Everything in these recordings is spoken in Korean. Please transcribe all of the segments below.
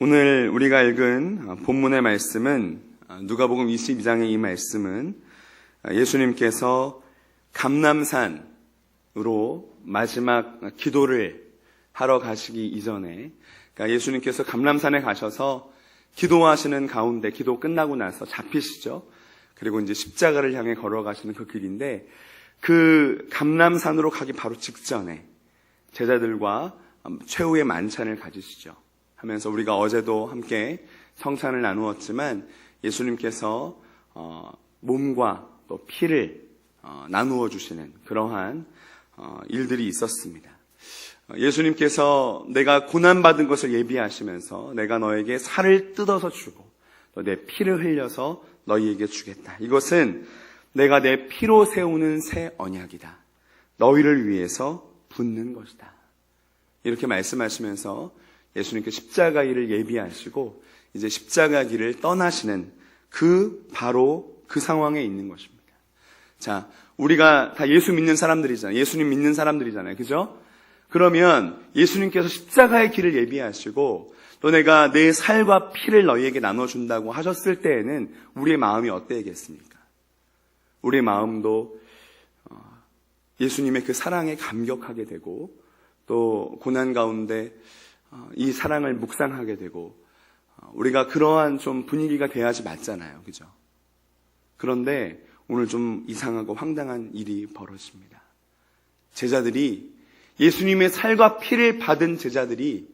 오늘 우리가 읽은 본문의 말씀은 누가복음 22장의 이 말씀은 예수님께서 감남산으로 마지막 기도를 하러 가시기 이전에 그러니까 예수님께서 감남산에 가셔서 기도하시는 가운데 기도 끝나고 나서 잡히시죠. 그리고 이제 십자가를 향해 걸어가시는 그 길인데 그 감남산으로 가기 바로 직전에 제자들과 최후의 만찬을 가지시죠. 하면서 우리가 어제도 함께 성찬을 나누었지만 예수님께서 어, 몸과 또 피를 어, 나누어 주시는 그러한 어, 일들이 있었습니다. 예수님께서 내가 고난받은 것을 예비하시면서 내가 너에게 살을 뜯어서 주고 또 내 피를 흘려서 너희에게 주겠다. 이것은 내가 내 피로 세우는 새 언약이다. 너희를 위해서 붙는 것이다. 이렇게 말씀하시면서 예수님께 십자가 일을 예비하시고 이제 십자가 길을 떠나시는 그 바로 그 상황에 있는 것입니다. 자, 우리가 다 예수 믿는 사람들이잖아요. 예수님 믿는 사람들이잖아요. 그죠? 그러면 예수님께서 십자가의 길을 예비하시고 또 내가 내 살과 피를 너희에게 나눠준다고 하셨을 때에는 우리의 마음이 어때야겠습니까? 우리의 마음도 어, 예수님의 그 사랑에 감격하게 되고 또 고난 가운데 어, 이 사랑을 묵상하게 되고 어, 우리가 그러한 좀 분위기가 돼야지 맞잖아요. 그죠? 그런데 오늘 좀 이상하고 황당한 일이 벌어집니다. 제자들이 예수님의 살과 피를 받은 제자들이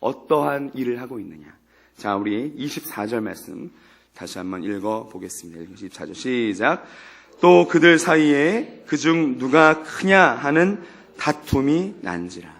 어떠한 일을 하고 있느냐. 자, 우리 24절 말씀 다시 한번 읽어 보겠습니다. 24절 시작. 또 그들 사이에 그중 누가 크냐 하는 다툼이 난지라.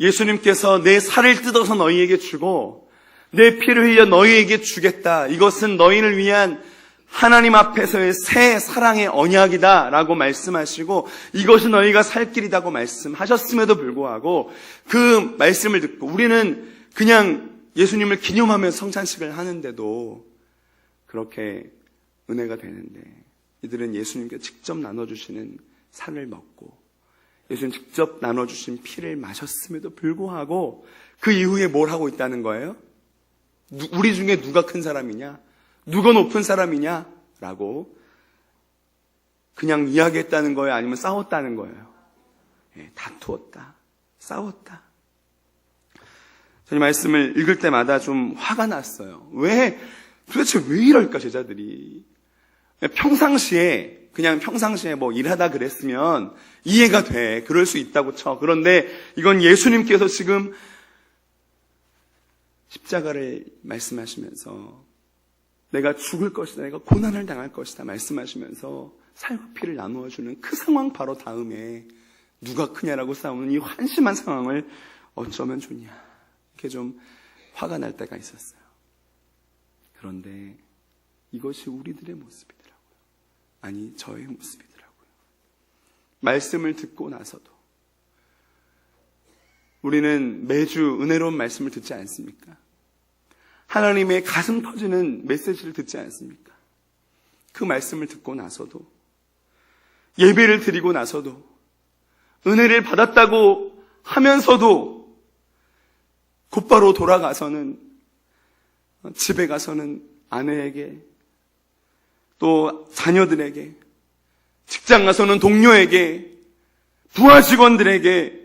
예수님께서 내 살을 뜯어서 너희에게 주고 내 피를 흘려 너희에게 주겠다. 이것은 너희를 위한 하나님 앞에서의 새 사랑의 언약이다 라고 말씀하시고 이것이 너희가 살 길이다고 말씀하셨음에도 불구하고 그 말씀을 듣고 우리는 그냥 예수님을 기념하며 성찬식을 하는데도 그렇게 은혜가 되는데 이들은 예수님께 직접 나눠주시는 산을 먹고 예수님 직접 나눠주신 피를 마셨음에도 불구하고 그 이후에 뭘 하고 있다는 거예요? 우리 중에 누가 큰 사람이냐? 누가 높은 사람이냐? 라고 그냥 이야기했다는 거예요? 아니면 싸웠다는 거예요? 예, 다투었다. 싸웠다. 저는 말씀을 읽을 때마다 좀 화가 났어요. 왜, 도대체 왜 이럴까, 제자들이. 평상시에 그냥 평상시에 뭐 일하다 그랬으면 이해가 돼. 그럴 수 있다고 쳐. 그런데 이건 예수님께서 지금 십자가를 말씀하시면서 내가 죽을 것이다. 내가 고난을 당할 것이다. 말씀하시면서 살과 피를 나누어 주는 그 상황 바로 다음에 누가 크냐라고 싸우는 이 한심한 상황을 어쩌면 좋냐. 이렇게 좀 화가 날 때가 있었어요. 그런데 이것이 우리들의 모습이다. 아니, 저의 모습이더라고요. 말씀을 듣고 나서도 우리는 매주 은혜로운 말씀을 듣지 않습니까? 하나님의 가슴 터지는 메시지를 듣지 않습니까? 그 말씀을 듣고 나서도 예배를 드리고 나서도 은혜를 받았다고 하면서도 곧바로 돌아가서는 집에 가서는 아내에게 또 자녀들에게, 직장 가서는 동료에게, 부하 직원들에게,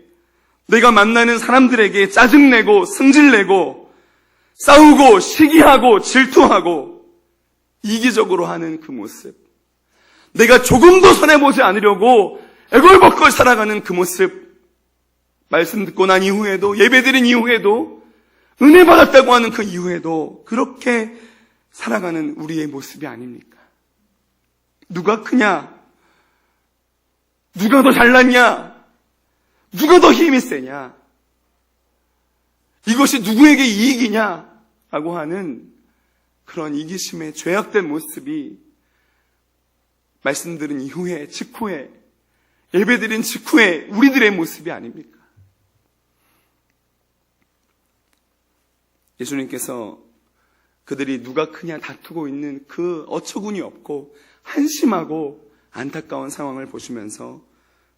내가 만나는 사람들에게 짜증내고 승질내고 싸우고 시기하고 질투하고 이기적으로 하는 그 모습. 내가 조금도 손해보지 않으려고 애걸벗걸 살아가는 그 모습. 말씀 듣고 난 이후에도 예배 드린 이후에도 은혜 받았다고 하는 그 이후에도 그렇게 살아가는 우리의 모습이 아닙니까? 누가 크냐? 누가 더 잘났냐? 누가 더 힘이 세냐? 이것이 누구에게 이익이냐? 라고 하는 그런 이기심의 죄악된 모습이 말씀드린 이후에, 직후에, 예배드린 직후에 우리들의 모습이 아닙니까? 예수님께서 그들이 누가 크냐 다투고 있는 그 어처구니 없고 한심하고 안타까운 상황을 보시면서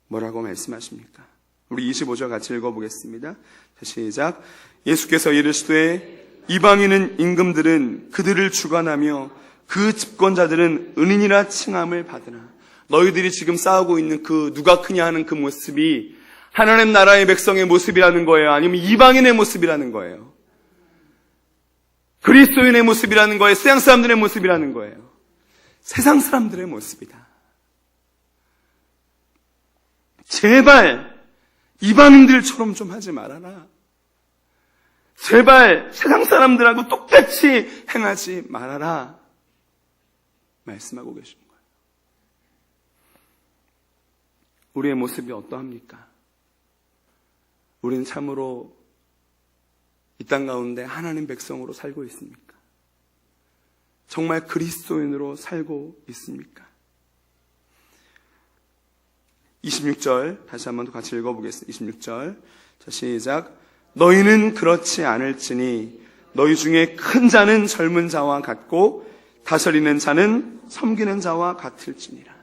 뭐라고 말씀하십니까? 우리 25절 같이 읽어보겠습니다. 자, 시작. 예수께서 이르시되 이방인은 임금들은 그들을 주관하며 그 집권자들은 은인이라 칭함을 받으나 너희들이 지금 싸우고 있는 그 누가 크냐 하는 그 모습이 하나님 나라의 백성의 모습이라는 거예요. 아니면 이방인의 모습이라는 거예요. 그리스도인의 모습이라는 거예요. 세상 사람들의 모습이라는 거예요. 세상 사람들의 모습이다. 제발 이방인들처럼 좀 하지 말아라. 제발 세상 사람들하고 똑같이 행하지 말아라. 말씀하고 계신 거예요. 우리의 모습이 어떠합니까? 우리는 참으로 이 땅 가운데 하나님 백성으로 살고 있습니까? 정말 그리스도인으로 살고 있습니까? 26절 다시 한번 더 같이 읽어보겠습니다. 26절 자 시작 너희는 그렇지 않을지니 너희 중에 큰 자는 젊은 자와 같고 다스리는 자는 섬기는 자와 같을지니라.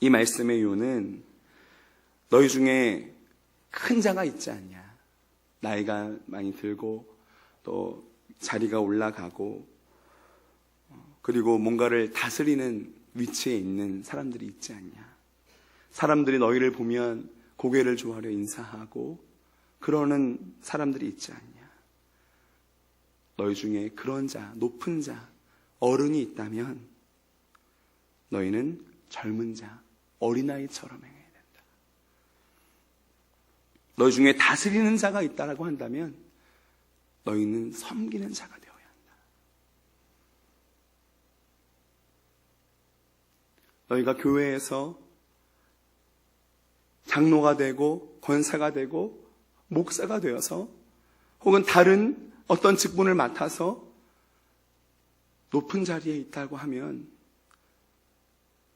이 말씀의 이유는 너희 중에 큰 자가 있지 않냐. 나이가 많이 들고 또 자리가 올라가고 어, 그리고 뭔가를 다스리는 위치에 있는 사람들이 있지 않냐. 사람들이 너희를 보면 고개를 조아려 인사하고 그러는 사람들이 있지 않냐. 너희 중에 그런 자, 높은 자, 어른이 있다면 너희는 젊은 자, 어린아이처럼 된다. 너희 중에 다스리는 자가 있다라고 한다면 너희는 섬기는 자가 되어야 한다. 너희가 교회에서 장로가 되고 권사가 되고 목사가 되어서 혹은 다른 어떤 직분을 맡아서 높은 자리에 있다고 하면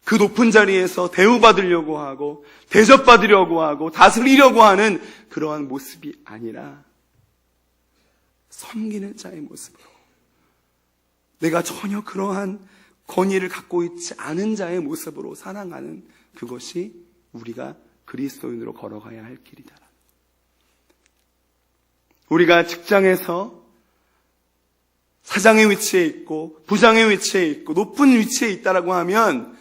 그 높은 자리에서 대우받으려고 하고 대접받으려고 하고 다스리려고 하는 그러한 모습이 아니라 섬기는 자의 모습으로 내가 전혀 그러한 권위를 갖고 있지 않은 자의 모습으로 살아가는 그것이 우리가 그리스도인으로 걸어가야 할 길이다. 우리가 직장에서 사장의 위치에 있고 부장의 위치에 있고 높은 위치에 있다라고 하면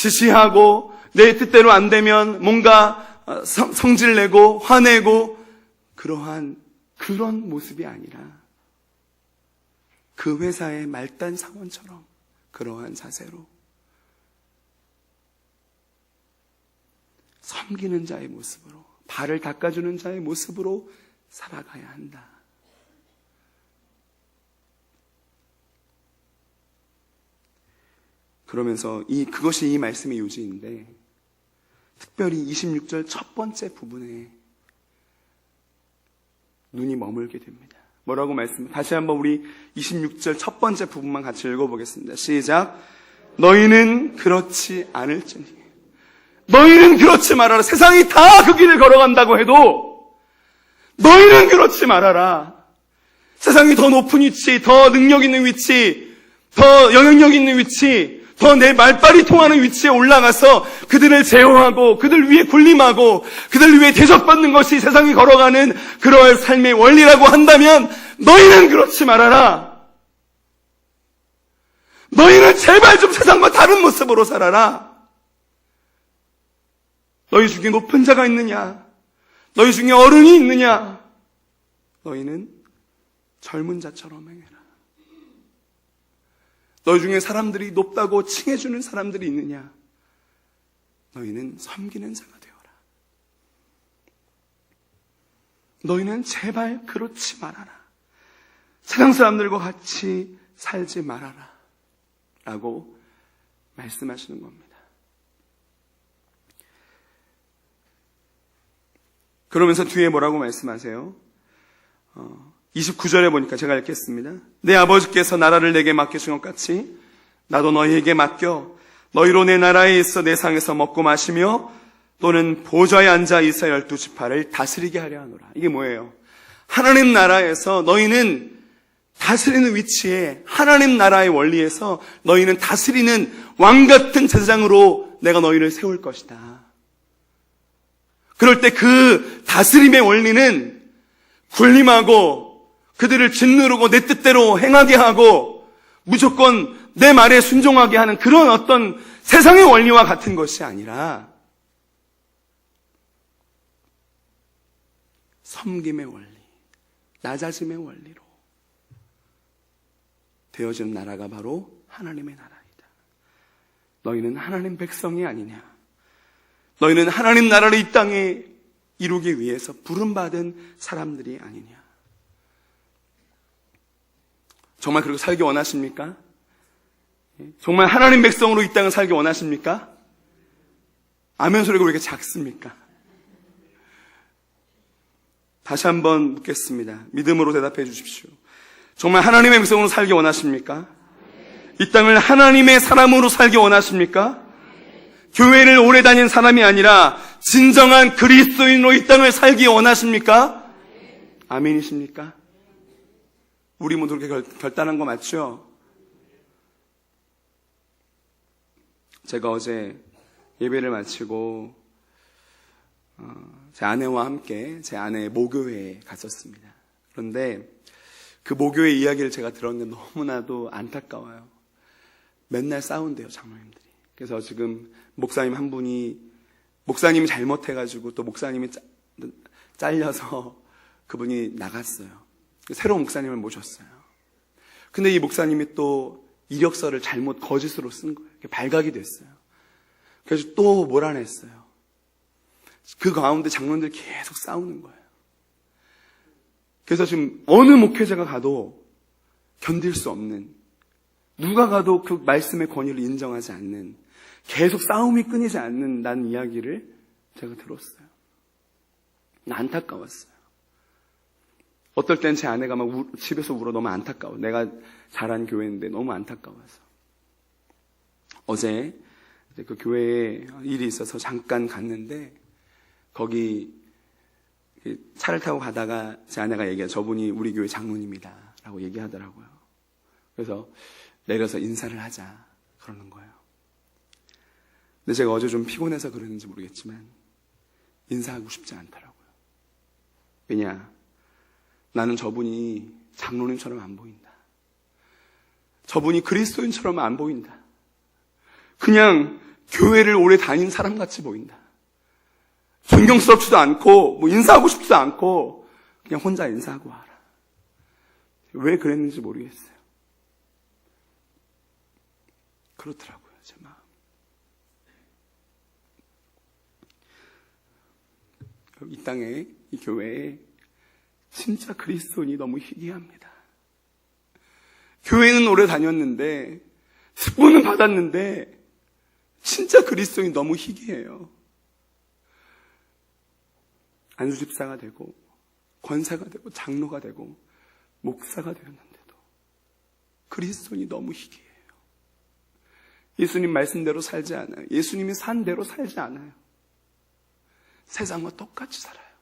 지시하고 내 뜻대로 안 되면 뭔가 어, 성질 내고 화내고 그러한 그런 모습이 아니라 그 회사의 말단 사원처럼 그러한 자세로 섬기는 자의 모습으로 발을 닦아주는 자의 모습으로 살아가야 한다. 그러면서 이 그것이 이 말씀의 요지인데 특별히 26절 첫 번째 부분에 눈이 머물게 됩니다. 뭐라고 말씀? 다시 한번 우리 26절 첫 번째 부분만 같이 읽어보겠습니다. 시작. 너희는 그렇지 않을지니. 너희는 그렇지 말아라. 세상이 다 그 길을 걸어간다고 해도 너희는 그렇지 말아라. 세상이 더 높은 위치, 더 능력 있는 위치, 더 영향력 있는 위치, 더 내 말빨이 통하는 위치에 올라가서 그들을 제어하고 그들 위에 군림하고 그들 위해 대접받는 것이 세상이 걸어가는 그러한 삶의 원리라고 한다면 너희는 그렇지 말아라. 너희는 제발 좀 세상과 다른 모습으로 살아라. 너희 중에 높은 자가 있느냐? 너희 중에 어른이 있느냐? 너희는 젊은 자처럼 행해라. 너희 중에 사람들이 높다고 칭해주는 사람들이 있느냐? 너희는 섬기는 자가 되어라. 너희는 제발 그렇지 말아라. 세상 사람들과 같이 살지 말아라. 라고 말씀하시는 겁니다. 그러면서 뒤에 뭐라고 말씀하세요? 어, 29절에 보니까 제가 읽겠습니다. 내 아버지께서 나라를 내게 맡기신 것 같이 나도 너희에게 맡겨 너희로 내 나라에 있어 내 상에서 먹고 마시며 또는 보좌에 앉아 이스라 열두 지파를 다스리게 하려 하노라. 이게 뭐예요? 하나님 나라에서 너희는 다스리는 위치에 하나님 나라의 원리에서 너희는 다스리는 왕 같은 제사장으로 내가 너희를 세울 것이다. 그럴 때 그 다스림의 원리는 군림하고 그들을 짓누르고 내 뜻대로 행하게 하고 무조건 내 말에 순종하게 하는 그런 어떤 세상의 원리와 같은 것이 아니라 섬김의 원리, 낮아짐의 원리로 되어지는 나라가 바로 하나님의 나라이다. 너희는 하나님 백성이 아니냐? 너희는 하나님 나라를 이 땅에 이루기 위해서 부름받은 사람들이 아니냐? 정말 그렇게 살기 원하십니까? 정말 하나님 백성으로 이 땅을 살기 원하십니까? 아멘 소리가 왜 이렇게 작습니까? 다시 한번 묻겠습니다. 믿음으로 대답해 주십시오. 정말 하나님의 백성으로 살기 원하십니까? 이 땅을 하나님의 사람으로 살기 원하십니까? 교회를 오래 다닌 사람이 아니라 진정한 그리스도인으로 이 땅을 살기 원하십니까? 아멘이십니까? 우리 모두 그렇게 결, 결단한 거 맞죠? 제가 어제 예배를 마치고 어, 제 아내와 함께 제 아내의 모교회에 갔었습니다. 그런데 그 모교회 이야기를 제가 들었는데 너무나도 안타까워요. 맨날 싸운대요, 장로님들이. 그래서 지금 목사님 한 분이 목사님이 잘못해가지고 또 목사님이 짜, 잘려서 그분이 나갔어요. 새로운 목사님을 모셨어요. 근데 이 목사님이 또 이력서를 잘못 거짓으로 쓴 거예요. 발각이 됐어요. 그래서 또 몰아냈어요. 그 가운데 장로들 계속 싸우는 거예요. 그래서 지금 어느 목회자가 가도 견딜 수 없는 누가 가도 그 말씀의 권위를 인정하지 않는 계속 싸움이 끊이지 않는다는 이야기를 제가 들었어요. 안타까웠어요. 어떨 땐 제 아내가 막 우, 집에서 울어 너무 안타까워. 내가 잘한 교회인데 너무 안타까워서. 어제 그 교회에 일이 있어서 잠깐 갔는데 거기 차를 타고 가다가 제 아내가 얘기해 저분이 우리 교회 장로님이다 라고 얘기하더라고요. 그래서 내려서 인사를 하자 그러는 거예요. 근데 제가 어제 좀 피곤해서 그러는지 모르겠지만 인사하고 싶지 않더라고요. 왜냐? 나는 저분이 장로님처럼 안 보인다. 저분이 그리스도인처럼 안 보인다. 그냥 교회를 오래 다닌 사람 같이 보인다. 존경스럽지도 않고, 뭐 인사하고 싶지도 않고, 그냥 혼자 인사하고 와라. 왜 그랬는지 모르겠어요. 그렇더라고요, 제 마음. 이 땅에, 이 교회에 진짜 그리스도인이 너무 희귀합니다. 교회는 오래 다녔는데, 특권은 받았는데, 진짜 그리스도인이 너무 희귀해요. 안수집사가 되고, 권사가 되고, 장로가 되고, 목사가 되었는데도, 그리스도인이 너무 희귀해요. 예수님 말씀대로 살지 않아요. 예수님이 산 대로 살지 않아요. 세상과 똑같이 살아요.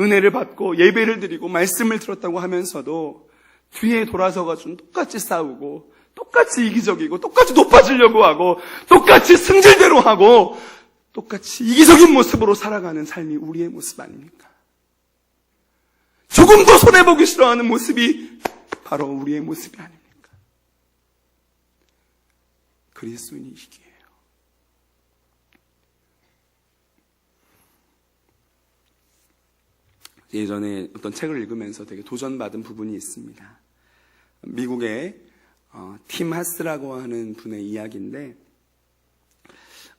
은혜를 받고 예배를 드리고 말씀을 들었다고 하면서도 뒤에 돌아서가지고 똑같이 싸우고 똑같이 이기적이고 똑같이 높아지려고 하고 똑같이 승질대로 하고 똑같이 이기적인 모습으로 살아가는 삶이 우리의 모습 아닙니까? 조금 더 손해보기 싫어하는 모습이 바로 우리의 모습이 아닙니까? 그리스도인이 이기예 예전에 어떤 책을 읽으면서 되게 도전받은 부분이 있습니다. 미국의 어, 팀 하스라고 하는 분의 이야기인데,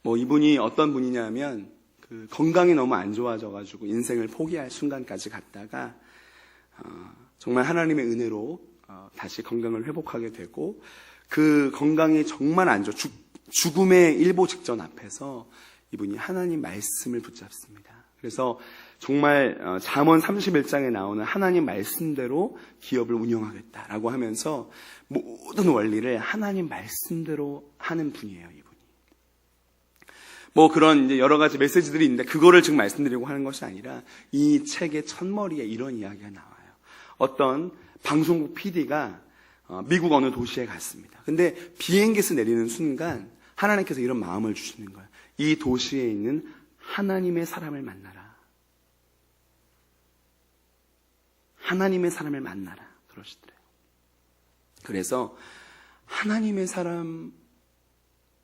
뭐 이분이 어떤 분이냐면 그 건강이 너무 안 좋아져가지고 인생을 포기할 순간까지 갔다가 어, 정말 하나님의 은혜로 어, 다시 건강을 회복하게 되고 그 건강이 정말 안 좋아 죽, 죽음의 일보 직전 앞에서 이분이 하나님 말씀을 붙잡습니다. 그래서 정말 어, 잠언 31장에 나오는 하나님 말씀대로 기업을 운영하겠다라고 하면서 모든 원리를 하나님 말씀대로 하는 분이에요, 이분이. 뭐 그런 이제 여러 가지 메시지들이 있는데 그거를 지금 말씀드리려고 하는 것이 아니라 이 책의 첫머리에 이런 이야기가 나와요. 어떤 방송국 PD가 어, 미국 어느 도시에 갔습니다. 근데 비행기에서 내리는 순간 하나님께서 이런 마음을 주시는 거예요. 이 도시에 있는 하나님의 사람을 만나라. 하나님의 사람을 만나라. 그러시더래요. 그래서 하나님의 사람이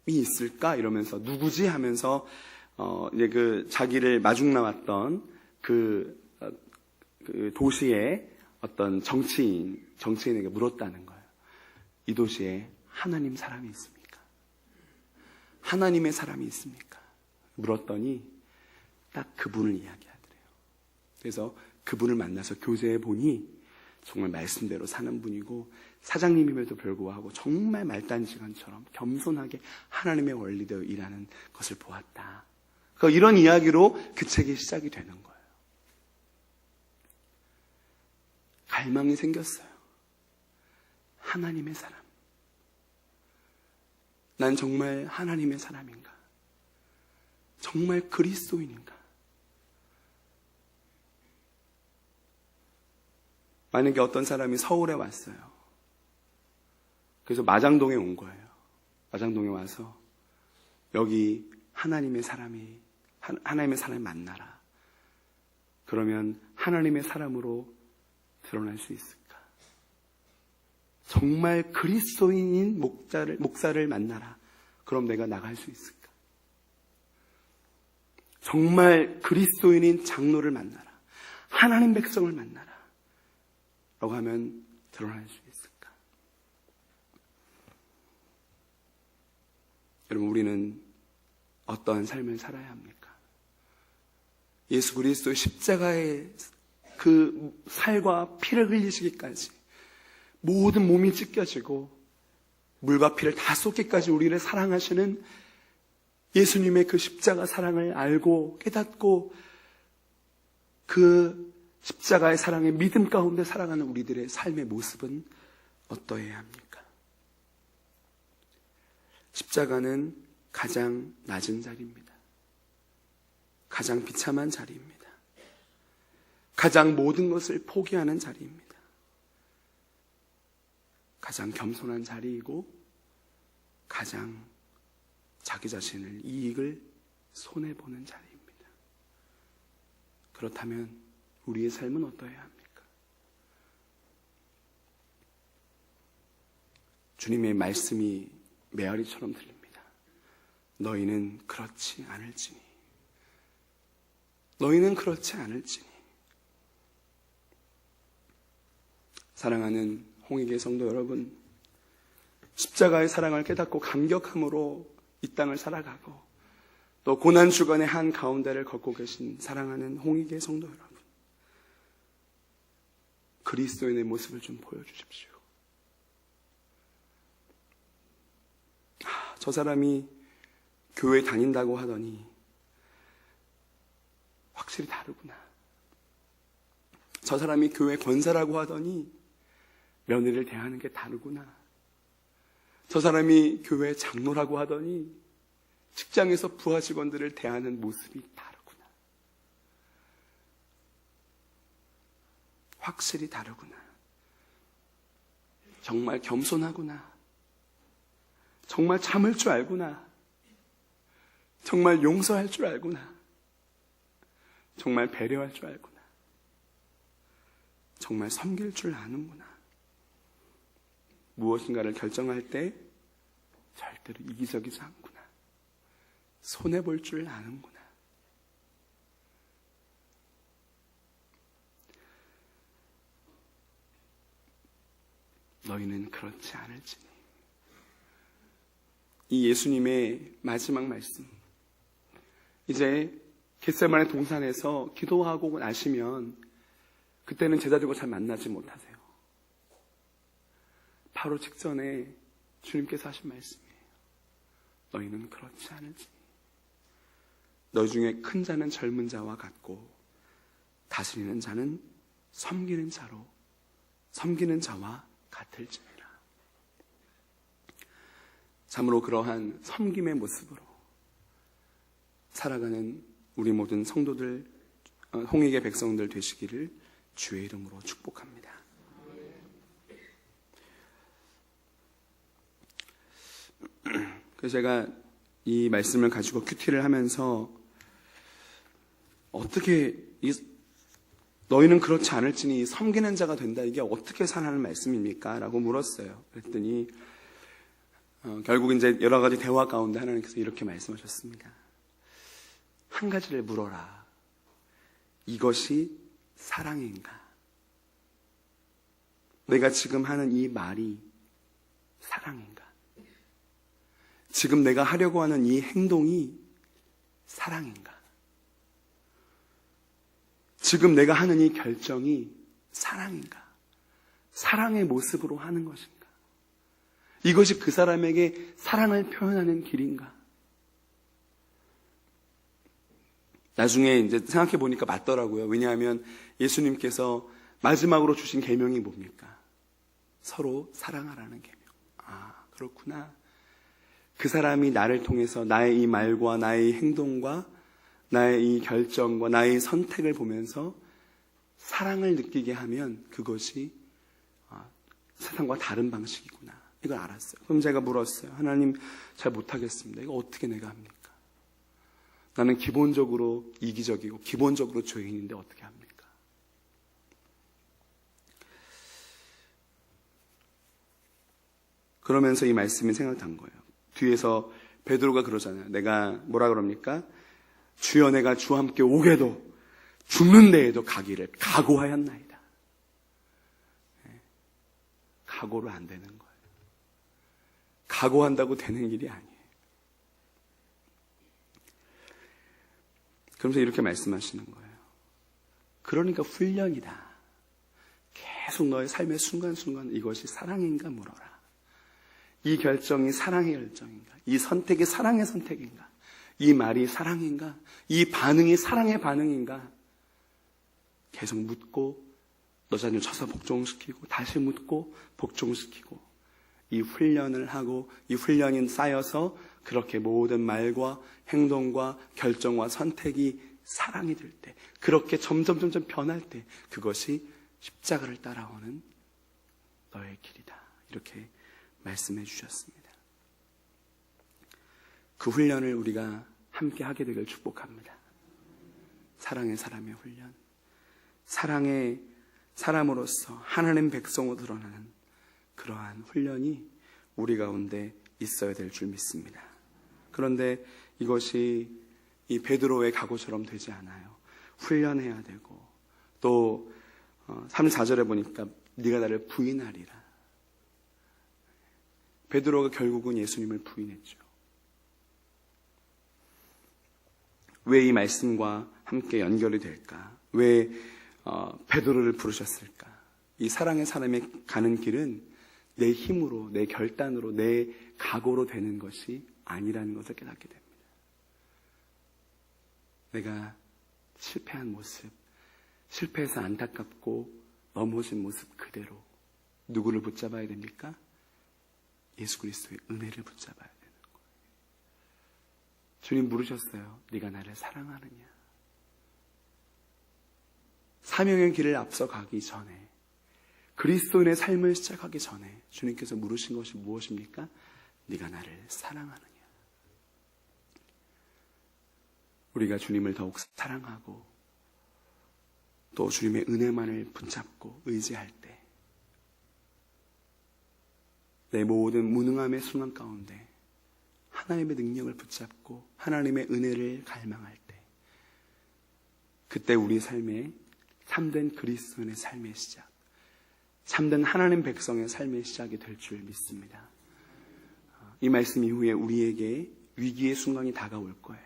있을까 이러면서 누구지 하면서 어 이제 그 자기를 마중 나왔던 그, 어, 그 도시의 어떤 정치인 정치인에게 물었다는 거예요. 이 도시에 하나님 사람이 있습니까? 하나님의 사람이 있습니까? 물었더니 딱 그분을 이야기하더래요. 그래서 그분을 만나서 교제해 보니 정말 말씀대로 사는 분이고 사장님임에도 불구하고 정말 말단지간처럼 겸손하게 하나님의 원리대로 일하는 것을 보았다. 그러니까 이런 이야기로 그 책이 시작이 되는 거예요. 갈망이 생겼어요. 하나님의 사람. 난 정말 하나님의 사람인가? 정말 그리스도인인가? 만약에 어떤 사람이 서울에 왔어요. 그래서 마장동에 온 거예요. 마장동에 와서 여기 하나님의 사람이 하나님의 사람을 만나라. 그러면 하나님의 사람으로 드러날 수 있을까? 정말 그리스도인인 목자를, 목사를 만나라. 그럼 내가 나갈 수 있을까? 정말 그리스도인인 장로를 만나라. 하나님 백성을 만나라. 라고 하면 드러날 수 있을까? 여러분, 우리는 어떠한 삶을 살아야 합니까? 예수 그리스도의 십자가의 그 살과 피를 흘리시기까지 모든 몸이 찢겨지고 물과 피를 다 쏟기까지 우리를 사랑하시는 예수님의 그 십자가 사랑을 알고 깨닫고 그 십자가의 사랑의 믿음 가운데 살아가는 우리들의 삶의 모습은 어떠해야 합니까? 십자가는 가장 낮은 자리입니다. 가장 비참한 자리입니다. 가장 모든 것을 포기하는 자리입니다. 가장 겸손한 자리이고 가장 자기 자신을 이익을 손해보는 자리입니다. 그렇다면 우리의 삶은 어떠해야 합니까? 주님의 말씀이 메아리처럼 들립니다. 너희는 그렇지 않을지니. 너희는 그렇지 않을지니. 사랑하는 홍익의 성도 여러분, 십자가의 사랑을 깨닫고 감격함으로 이 땅을 살아가고 또 고난 주간의 한 가운데를 걷고 계신 사랑하는 홍익의 성도 여러분, 그리스도인의 모습을 좀 보여주십시오. 아, 저 사람이 교회 다닌다고 하더니 확실히 다르구나. 저 사람이 교회 권사라고 하더니 며느리를 대하는 게 다르구나. 저 사람이 교회 장로라고 하더니 직장에서 부하 직원들을 대하는 모습이 다르구나. 확실히 다르구나. 정말 겸손하구나. 정말 참을 줄 알구나. 정말 용서할 줄 알구나. 정말 배려할 줄 알구나. 정말 섬길 줄 아는구나. 무엇인가를 결정할 때 절대로 이기적이지 않구나. 손해볼 줄 아는구나. 너희는 그렇지 않을지니. 이 예수님의 마지막 말씀. 이제 겟세만의 동산에서 기도하고 나시면 그때는 제자들과 잘 만나지 못하세요. 바로 직전에 주님께서 하신 말씀이에요. 너희는 그렇지 않을지. 너희 중에 큰 자는 젊은 자와 같고 다스리는 자는 섬기는 자로 섬기는 자와 같을지니라. 참으로 그러한 섬김의 모습으로 살아가는 우리 모든 성도들, 어, 홍익의 백성들 되시기를 주의 이름으로 축복합니다. 그래서 제가 이 말씀을 가지고 큐티를 하면서 어떻게 이 너희는 그렇지 않을지니 섬기는 자가 된다. 이게 어떻게 사는 말씀입니까? 라고 물었어요. 그랬더니 어, 결국 이제 여러 가지 대화 가운데 하나님께서 이렇게 말씀하셨습니다. 한 가지를 물어라. 이것이 사랑인가? 내가 지금 하는 이 말이 사랑인가? 지금 내가 하려고 하는 이 행동이 사랑인가? 지금 내가 하는 이 결정이 사랑인가? 사랑의 모습으로 하는 것인가? 이것이 그 사람에게 사랑을 표현하는 길인가? 나중에 이제 생각해 보니까 맞더라고요. 왜냐하면 예수님께서 마지막으로 주신 계명이 뭡니까? 서로 사랑하라는 계명. 아, 그렇구나. 그 사람이 나를 통해서 나의 이 말과 나의 행동과 나의 이 결정과 나의 선택을 보면서 사랑을 느끼게 하면 그것이 아, 세상과 다른 방식이구나. 이걸 알았어요. 그럼 제가 물었어요. 하나님 잘 못하겠습니다. 이거 어떻게 내가 합니까? 나는 기본적으로 이기적이고 기본적으로 죄인인데 어떻게 합니까? 그러면서 이 말씀이 생각난 거예요. 뒤에서 베드로가 그러잖아요. 내가 뭐라 그럽니까? 주여 내가 주와 함께 오게도 죽는 데에도 가기를 각오하였나이다. 네. 각오로 안 되는 거예요. 각오한다고 되는 일이 아니에요. 그러면서 이렇게 말씀하시는 거예요. 그러니까 훈련이다. 계속 너의 삶의 순간순간 이것이 사랑인가 물어라. 이 결정이 사랑의 결정인가? 이 선택이 사랑의 선택인가? 이 말이 사랑인가? 이 반응이 사랑의 반응인가? 계속 묻고 너 자녀 쳐서 복종시키고 다시 묻고 복종시키고 이 훈련을 하고 이 훈련이 쌓여서 그렇게 모든 말과 행동과 결정과 선택이 사랑이 될 때, 그렇게 점점 점점 변할 때, 그것이 십자가를 따라오는 너의 길이다. 이렇게 말씀해 주셨습니다. 그 훈련을 우리가 함께 하게 되길 축복합니다. 사랑의 사람의 훈련. 사랑의 사람으로서 하나님 백성으로 드러나는 그러한 훈련이 우리 가운데 있어야 될 줄 믿습니다. 그런데 이것이 이 베드로의 각오처럼 되지 않아요. 훈련해야 되고 또 3, 어, 4절에 보니까 네가 나를 부인하리라. 베드로가 결국은 예수님을 부인했죠. 왜 이 말씀과 함께 연결이 될까? 왜 어, 베드로를 부르셨을까? 이 사랑의 사람이 가는 길은 내 힘으로, 내 결단으로, 내 각오로 되는 것이 아니라는 것을 깨닫게 됩니다. 내가 실패한 모습, 실패해서 안타깝고 넘어진 모습 그대로 누구를 붙잡아야 됩니까? 예수 그리스도의 은혜를 거예요. 주님 물으셨어요. 네가 나를 사랑하느냐? 사명의 길을 앞서가기 전에 그리스도인의 삶을 시작하기 전에 주님께서 물으신 것이 무엇입니까? 네가 나를 사랑하느냐? 우리가 주님을 더욱 사랑하고 또 주님의 은혜만을 붙잡고 의지할 때 내 모든 무능함의 순간 가운데 하나님의 능력을 붙잡고 하나님의 은혜를 갈망할 때 그때 우리 삶에 참된 그리스도인의 삶의 시작 참된 하나님 백성의 삶의 시작이 될 줄 믿습니다. 이 말씀 이후에 우리에게 위기의 순간이 다가올 거예요.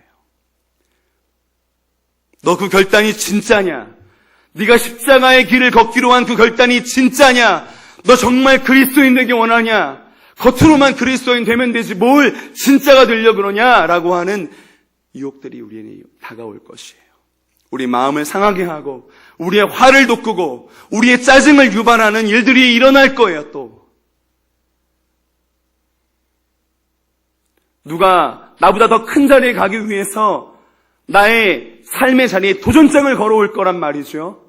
너 그 결단이 진짜냐? 네가 십자가의 길을 걷기로 한 그 결단이 진짜냐? 너 정말 그리스도인 되기 원하냐? 겉으로만 그리스도인 되면 되지 뭘 진짜가 되려 그러냐? 라고 하는 유혹들이 우리에게 다가올 것이에요. 우리 마음을 상하게 하고 우리의 화를 돋구고 우리의 짜증을 유발하는 일들이 일어날 거예요, 또. 누가 나보다 더 큰 자리에 가기 위해서 나의 삶의 자리에 도전장을 걸어올 거란 말이죠.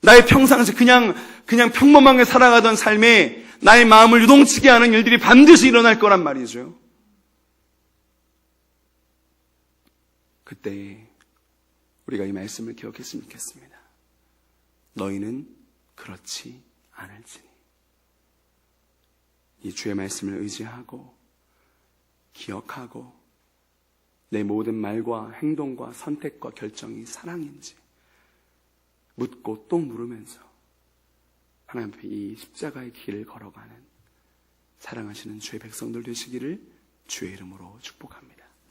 나의 평상시 그냥, 그냥 평범하게 살아가던 삶에 나의 마음을 유동치게 하는 일들이 반드시 일어날 거란 말이죠. 그때 우리가 이 말씀을 기억했으면 좋겠습니다. 너희는 그렇지 않을지니. 이 주의 말씀을 의지하고 기억하고 내 모든 말과 행동과 선택과 결정이 사랑인지 묻고 또 물으면서 하나님 앞에 이 십자가의 길을 걸어가는 사랑하시는 주의 백성들 되시기를 주의 이름으로 축복합니다.